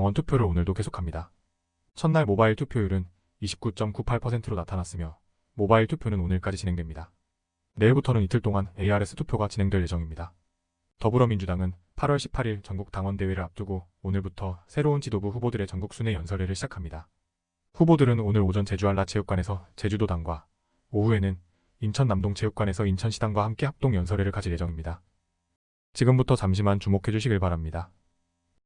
원 투표를 오늘도 계속합니다. 첫날 모바일 투표율은 29.98%로 나타났으며 모바일 투표는 오늘까지 진행됩니다. 내일부터는 이틀 동안 ARS 투표가 진행될 예정입니다. 더불어민주당은 8월 18일 전국 당원대회를 앞두고 오늘부터 새로운 지도부 후보들의 전국 순회 연설회를 시작합니다. 후보들은 오늘 오전 제주한라 체육관에서 제주도당과 오후에는 인천 남동체육관에서 인천시당과 함께 합동 연설회를 가질 예정입니다. 지금부터 잠시만 주목해 주시길 바랍니다.